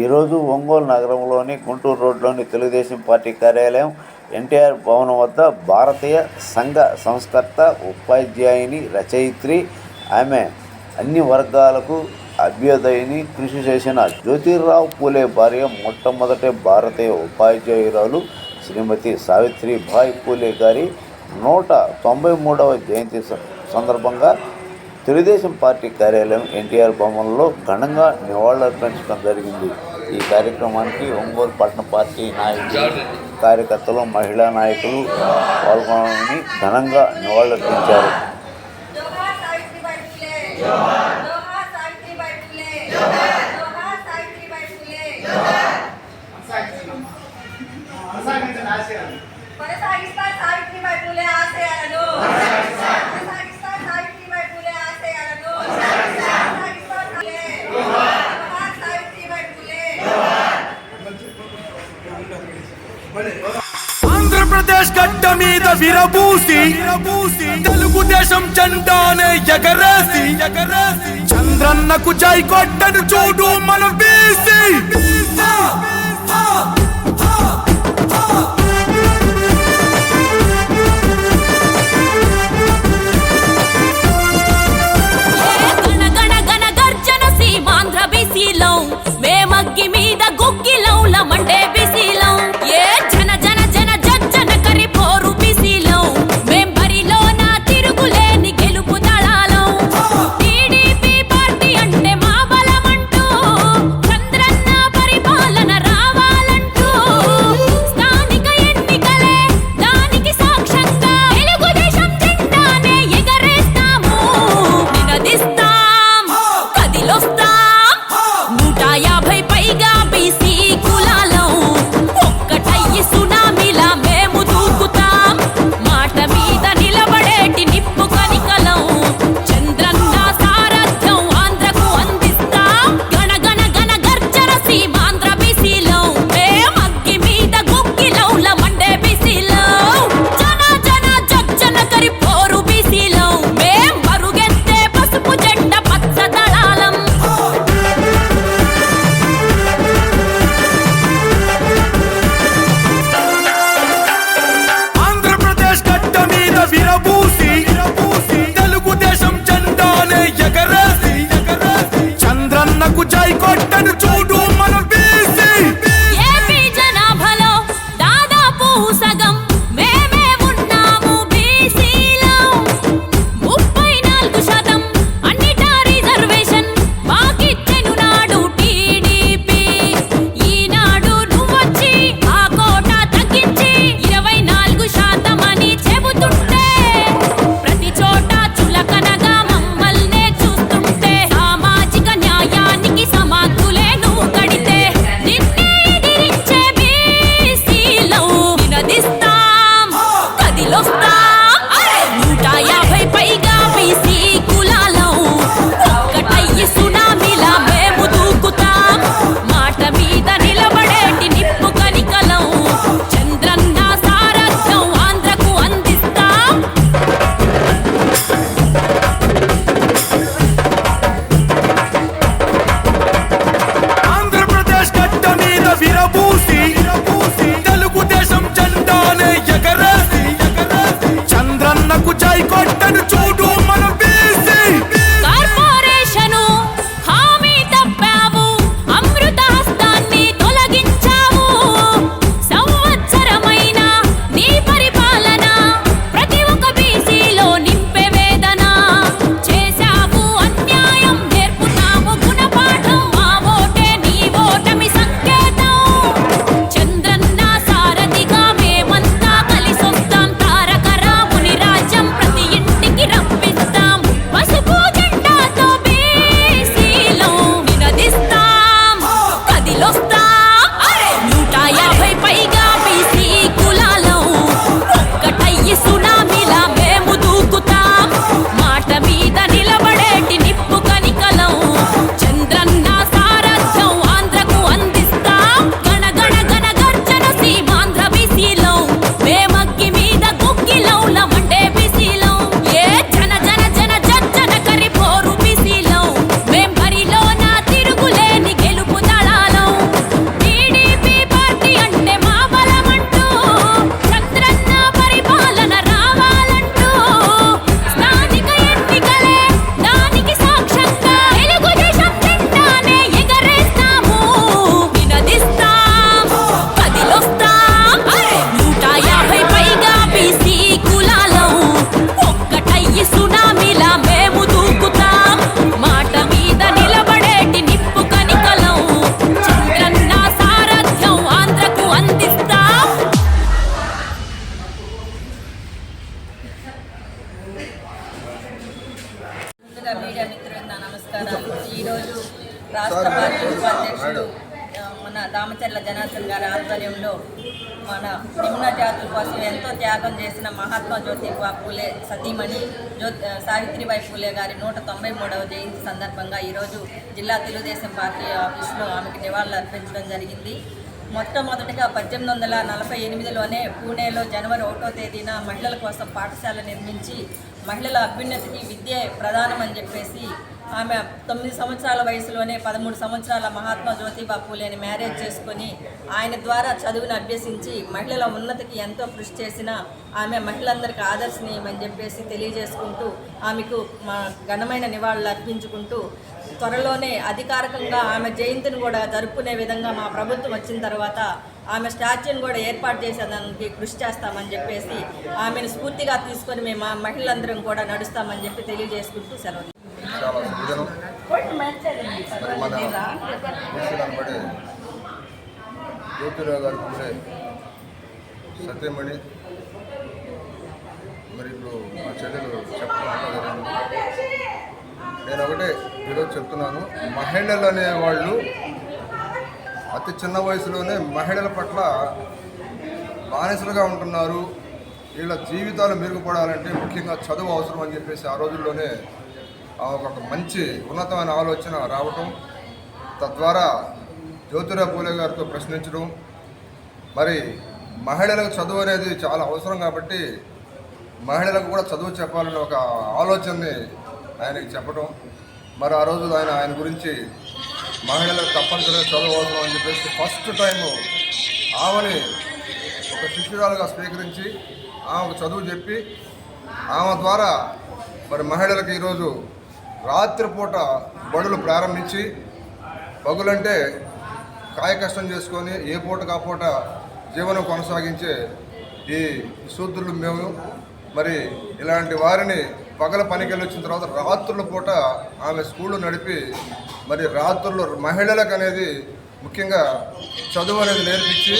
ఈరోజు ఒంగోలు నగరంలోని గుంటూరు రోడ్లోని తెలుగుదేశం పార్టీ కార్యాలయం ఎన్టీఆర్ భవనం వద్ద భారతీయ సంఘ సంస్కర్త ఉపాధ్యాయుని రచయిత్రి ఆమె అన్ని వర్గాలకు అభ్యుదయని కృషి చేసిన జ్యోతిరావు పూలే భార్య మొట్టమొదటి భారతీయ ఉపాధ్యాయురాలు శ్రీమతి సావిత్రి భాయ్ పూలే గారి నూట తొంభై మూడవ జయంతి సందర్భంగా తెలుగుదేశం పార్టీ కార్యాలయం ఎన్టీఆర్ భవన్లో ఘనంగా నివాళులర్పించడం జరిగింది. ఈ కార్యక్రమానికి ఒంగోలు పట్టణ పార్టీ నాయకులు కార్యకర్తలు మహిళా నాయకులు పాల్గొనాలని ఘనంగా నివాళులర్పించారు. విరబూసి తెలుగుదేశం జెండానే ఎగరేసి ఎగరేసి. చంద్రన్నకు చై కొట్టను చూడు మన బీసీ మహాత్మా జ్యోతిబా పూలే సతీమణి జ్యో సావిత్రిబాయి పూలే గారి నూట తొంభై మూడవ జయంతి సందర్భంగా ఈరోజు జిల్లా తెలుగుదేశం పార్టీ ఆఫీసులో ఆమెకి నివాళులు అర్పించడం జరిగింది. మొట్టమొదటిగా పద్దెనిమిది వందల నలభై ఎనిమిదిలోనే పూణేలో జనవరి ఒకటో తేదీన మహిళల కోసం పాఠశాల నిర్మించి మహిళల అభ్యున్నతికి విద్య ప్రధానమని చెప్పేసి ఆమె తొమ్మిది సంవత్సరాల వయసులోనే పదమూడు సంవత్సరాల మహాత్మా జ్యోతిబా పూలేని మ్యారేజ్ చేసుకొని ఆయన ద్వారా చదువును అభ్యసించి మహిళల ఉన్నతికి ఎంతో కృషి చేసిన ఆమె మహిళలందరికీ ఆదర్శనీయమని చెప్పేసి తెలియజేసుకుంటూ ఆమెకు మా ఘనమైన నివాళులు అర్పించుకుంటూ త్వరలోనే అధికారికంగా ఆమె జయంతిని కూడా జరుపుకునే విధంగా మా ప్రభుత్వం వచ్చిన తర్వాత ఆమె స్టాచ్యూని కూడా ఏర్పాటు చేసేదానికి కృషి చేస్తామని చెప్పేసి ఆమెను స్ఫూర్తిగా తీసుకొని మేము మా మహిళలందరం కూడా నడుస్తామని చెప్పి తెలియజేసుకుంటూ సెలవు. చాలా మరి మన కనబడి జ్యోతిరావు గారు ఉండే సత్యమణి మరి ఇప్పుడు మా చెల్లెలు చెప్పడం నేను ఒకటే ఈరోజు చెప్తున్నాను మహిళలు అనేవాళ్ళు అతి చిన్న వయసులోనే మహిళల పట్ల బానిసలుగా ఉంటున్నారు వీళ్ళ జీవితాలు మెరుగుపడాలంటే ముఖ్యంగా చదువు అవసరం అని చెప్పేసి ఆ రోజుల్లోనే ఒక మంచి ఉన్నతమైన ఆలోచన రావటం తద్వారా జ్యోతిరావు పూలే గారితో ప్రశ్నించడం మరి మహిళలకు చదువు అనేది చాలా అవసరం కాబట్టి మహిళలకు కూడా చదువు చెప్పాలని ఒక ఆలోచనని ఆయనకి చెప్పడం మరి ఆ రోజు ఆయన ఆయన గురించి మహిళలకు తప్పనిసరిగా చదువు అవసరం అని చెప్పేసి ఫస్ట్ టైము ఆమెని ఒక శిష్యురాలుగా స్వీకరించి ఆమెకు చదువు చెప్పి ఆమె ద్వారా మరి మహిళలకు ఈరోజు రాత్రిపూట బడులు ప్రారంభించి పగులంటే కాయ కష్టం చేసుకొని ఏ పూట కాపూట జీవనం కొనసాగించే ఈ శూద్రులు మేము. మరి ఇలాంటి వారిని పగల పనికెళ్ళి వచ్చిన తర్వాత రాత్రుల పూట ఆమె స్కూళ్ళు నడిపి మరి రాత్రులు మహిళలకు అనేది ముఖ్యంగా చదువు అనేది నేర్పించి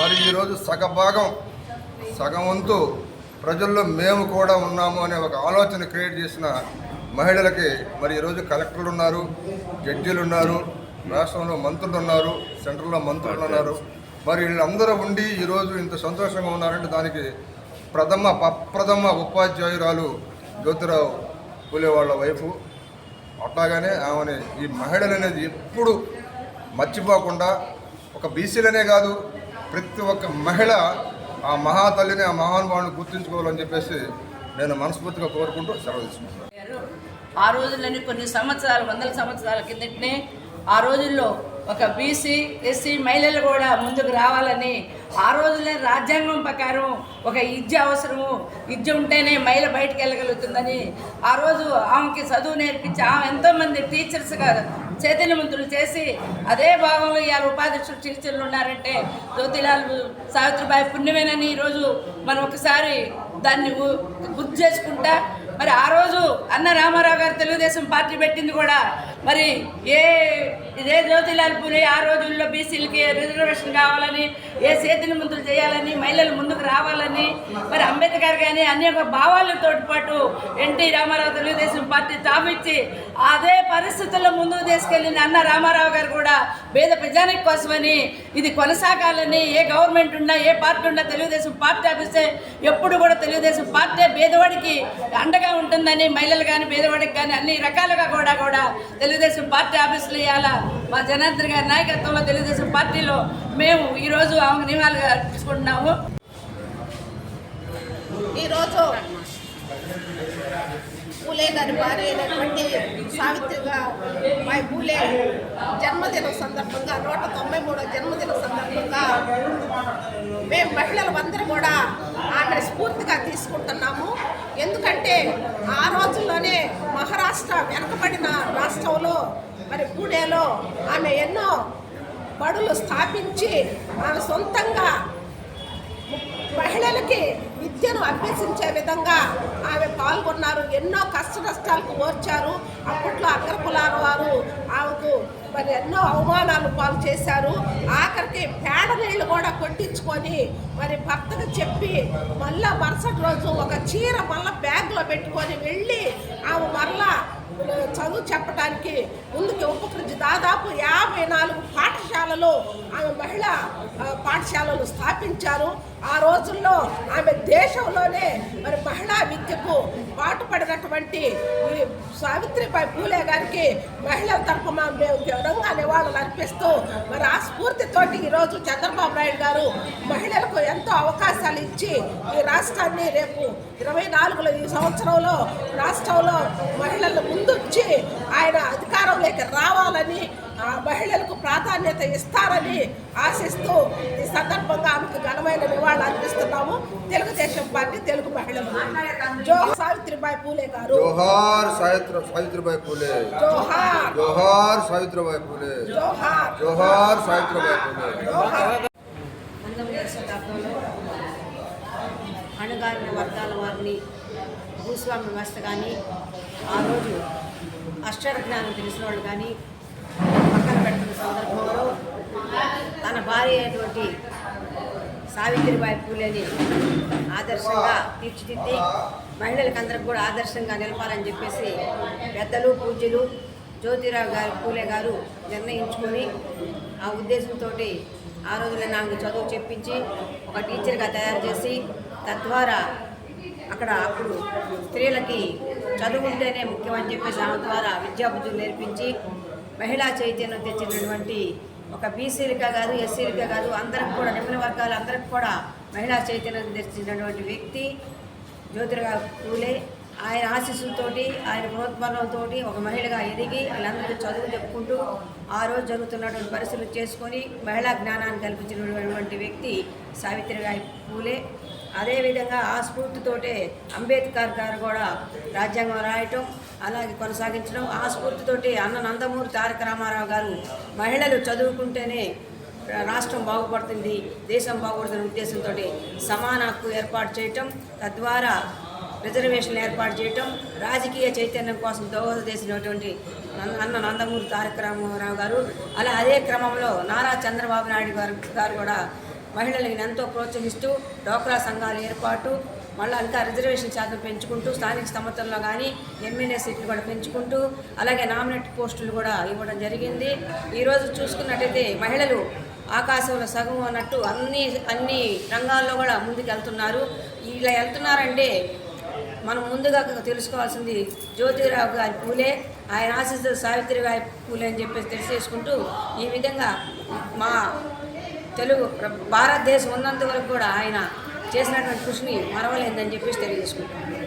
మరి ఈరోజు సగభాగం సగం వంతు ప్రజల్లో మేము కూడా ఉన్నాము అనే ఒక ఆలోచన క్రియేట్ చేసిన మహిళలకి మరి ఈరోజు కలెక్టర్లు ఉన్నారు జడ్జీలు ఉన్నారు రాష్ట్రంలో మంత్రులు ఉన్నారు సెంట్రల్లో మంత్రులు ఉన్నారు. మరి వీళ్ళందరూ ఉండి ఈరోజు ఇంత సంతోషంగా ఉన్నారంటే దానికి ప్రథమ ప్రథమ ఉపాధ్యాయురాలు జ్యోతిరావు పూలే వాళ్ళ వైఫ్. అట్లాగానే ఆమెని ఈ మహిళలు అనేది ఎప్పుడు మర్చిపోకుండా ఒక బీసీలనే కాదు ప్రతి ఒక్క మహిళ ఆ మహాతల్లిని ఆ మహానుభావుని గుర్తుంచుకోవాలని చెప్పేసి నేను మనస్ఫూర్తిగా కోరుకుంటూ సెలవు తీసుకుంటాను ఆ రోజుల్లోనే కొన్ని సంవత్సరాలు వందల సంవత్సరాల కిందటనే ఆ రోజుల్లో ఒక బీసీ ఎస్సీ మహిళలు కూడా ముందుకు రావాలని ఆ రోజులే రాజ్యాంగం ప్రకారం ఒక విద్య అవసరము. విద్య ఉంటేనే మహిళ బయటకు వెళ్ళగలుగుతుందని ఆ రోజు ఆమెకి చదువు నేర్పించి ఆమె ఎంతోమంది టీచర్స్గా చైతన్యవంతులు చేసి అదే భాగంలో ఇవాళ ఉపాధ్యక్షులు టీచర్లు ఉన్నారంటే జ్యోతిలాల్ సావిత్రిబాయి పుణ్యమేనని ఈరోజు మనం ఒకసారి దాన్ని గుర్తు చేసుకుంటా మరి ఆ రోజు అన్న రామారావు గారు తెలుగుదేశం పార్టీ పెట్టింది కూడా మరి ఏ ఇదే జ్యోతిలాల్ పూలే ఆ రోజుల్లో బీసీలకి రిజర్వేషన్ కావాలని ఏ సేతుల ముందులు చేయాలని మహిళలు ముందుకు రావాలని మరి అంబేద్కర్ కానీ అనేక భావాలతో పాటు ఎన్టీ రామారావు తెలుగుదేశం పార్టీ తామిచ్చి అదే పరిస్థితుల్లో ముందుకు తీసుకెళ్ళిన అన్న రామారావు గారు కూడా పేద ప్రజానికి కోసమని ఇది కొనసాగాలని ఏ గవర్నమెంట్ ఉన్నా ఏ పార్టీ ఉన్నా తెలుగుదేశం పార్టీ ఆఫీసే ఎప్పుడు కూడా తెలుగుదేశం పార్టీ పేదవాడికి అండగా ఉంటుందని మహిళలు కానీ పేదవాడికి కానీ అన్ని రకాలుగా కూడా కూడా తెలుగుదేశం పార్టీ ఆఫీసులు ఇవ్వాలా మా జనార్దన్ గారి నాయకత్వంలో తెలుగుదేశం పార్టీలో మేము ఈరోజు ఆమె నివాళులు అర్పించుకుంటున్నాము. ఈరోజు పూలే గారి భార్య అయినటువంటి సావిత్రిగా మై పూలే జన్మదిన సందర్భంగా నూట తొంభై మూడో జన్మదిన సందర్భంగా మేము మహిళలు అందరం కూడా ఆమెను స్ఫూర్తిగా తీసుకుంటున్నాము. ఎందుకంటే ఆ రోజుల్లోనే మహారాష్ట్ర రాష్ట్రంలో మరి పూణేలో ఆమె ఎన్నో బడులు స్థాపించి ఆమె సొంతంగా మహిళలకి విద్యను అభ్యసించే విధంగా ఆమె పాల్గొన్నారు. ఎన్నో కష్ట నష్టాలకు ఓర్చారు. అప్పట్లో అగ్రకులాల వారు ఆమెకు మరి ఎన్నో అవమానాలు పాలు చేశారు. ఆఖరికి పేడ నీళ్ళు కూడా కొట్టించుకొని మరి భర్తకు చెప్పి మళ్ళా మరుసటి రోజు ఒక చీర మళ్ళా బ్యాగ్లో పెట్టుకొని వెళ్ళి ఆమె మరలా చదువు చెప్పడానికి ముందుకు ఉపకరించి దాదాపు యాభై నాలుగు పాఠశాలలు ఆమె మహిళా పాఠశాలలు స్థాపించారు. ఆ రోజుల్లో ఆమె దేశంలోనే మరి మహిళా విద్యకు పాటుపడినటువంటి ఈ సావిత్రిబాయి పూలే గారికి మహిళల తరఫున మేము ఘనంగా నివాళులు అర్పిస్తూ మరి ఆ స్ఫూర్తితోటి ఈరోజు చంద్రబాబు నాయుడు గారు మహిళలకు ఎంతో అవకాశాలు ఇచ్చి ఈ రాష్ట్రాన్ని రేపు ఇరవై నాలుగులో ఈ సంవత్సరంలో రాష్ట్రంలో మహిళలు ముందుంచి ఆయన అధికారంలోకి రావాలని మహిళలకు ప్రాధాన్యత ఇస్తారని ఆశిస్తూ ఈ సందర్భంగా ఆమెకు ఘనమైన నివాళులు అర్పిస్తున్నాము. తెలుగుదేశం పార్టీ తెలుగు మహిళలు. జో సావిత్రిబాయి పూలే గారు. జోహార్ సావిత్రి సావిత్రిబాయి పూలే. జోహార్. జోహార్ సావిత్రిబాయి పూలే. జోహార్. జోహార్ సావిత్రిబాయి పూలే. జోహార్. అణగారిన వర్గాల వారిని భూస్వామ్య వ్యవస్థ కానీ ఆ రోజు జ్ఞానం తెలిసిన వాళ్ళు కానీ పక్కన సందర్భంలో తన భార్య అయినటువంటి సావిత్రిబాయి పూలేని ఆదర్శంగా తీర్చిదిద్ది మహిళలకందరికి కూడా ఆదర్శంగా నిలపాలని చెప్పేసి పెద్దలు పూజ్యులు జ్యోతిరావు గారు పూలే గారు నిర్ణయించుకొని ఆ ఉద్దేశంతో ఆ రోజుల్లో నాకు చదువు చెప్పించి ఒక టీచర్గా తయారు చేసి తద్వారా అక్కడ అప్పుడు స్త్రీలకి చదువుకుంటేనే ముఖ్యమని చెప్పేసి ఆమె ద్వారా విద్యాబుద్ధులు నేర్పించి మహిళా చైతన్యం తెచ్చినటువంటి ఒక బీసీలుగా కాదు ఎస్సీలుగా కాదు అందరికి కూడా నిమ్న వర్గాలు అందరికి కూడా మహిళా చైతన్యం తెచ్చినటువంటి వ్యక్తి జ్యోతిరావు పూలే. ఆయన ఆశీస్సులతోటి ఆయన ప్రోత్బలంతో ఒక మహిళగా ఎదిగి వాళ్ళందరికీ చదువు చెప్పుకుంటూ ఆ రోజు జరుగుతున్నటువంటి పరిస్థితులు చేసుకొని మహిళా జ్ఞానాన్ని కల్పించినటువంటి వ్యక్తి సావిత్రిబాయి పూలే. అదేవిధంగా ఆ స్ఫూర్తితోటే అంబేద్కర్ గారు కూడా రాజ్యాంగం రాయటం అలాగే కొనసాగించడం. ఆ స్ఫూర్తితోటి అన్న నందమూరి తారక రామారావు గారు మహిళలు చదువుకుంటేనే రాష్ట్రం బాగుపడుతుంది దేశం బాగుపడుతున్న ఉద్దేశంతో సమాన హక్కు ఏర్పాటు చేయటం తద్వారా రిజర్వేషన్లు ఏర్పాటు చేయటం రాజకీయ చైతన్యం కోసం దోహద చేసినటువంటి నంద- అన్న నందమూరి తారక రామారావు గారు అలా అదే క్రమంలో నారా చంద్రబాబు నాయుడు గారు గారు కూడా మహిళలను ఎంతో ప్రోత్సహిస్తూ డోక్రా సంఘాల ఏర్పాటు మళ్ళీ ఇంకా రిజర్వేషన్ శాతం పెంచుకుంటూ స్థానిక సంస్థల్లో కానీ ఎమ్మెల్యే సీట్లు కూడా పెంచుకుంటూ అలాగే నామినేట్ పోస్టులు కూడా ఇవ్వడం జరిగింది. ఈరోజు చూసుకున్నట్టయితే మహిళలు ఆకాశంలో సగం అన్నట్టు అన్ని అన్ని రంగాల్లో కూడా ముందుకు వెళ్తున్నారు ఇలా వెళ్తున్నారంటే మనం ముందుగా తెలుసుకోవాల్సింది జ్యోతిరావు గారి పూలే. ఆయన ఆశిస్తూ సావిత్రిబాయి పూలే అని చెప్పేసి తెలిసేసుకుంటూ ఈ విధంగా మా తెలుగు భారతదేశం ఉన్నంత వరకు కూడా ఆయన చేసినటువంటి కృషిని మరవలేదని చెప్పేసి తెలియజేసుకుంటాను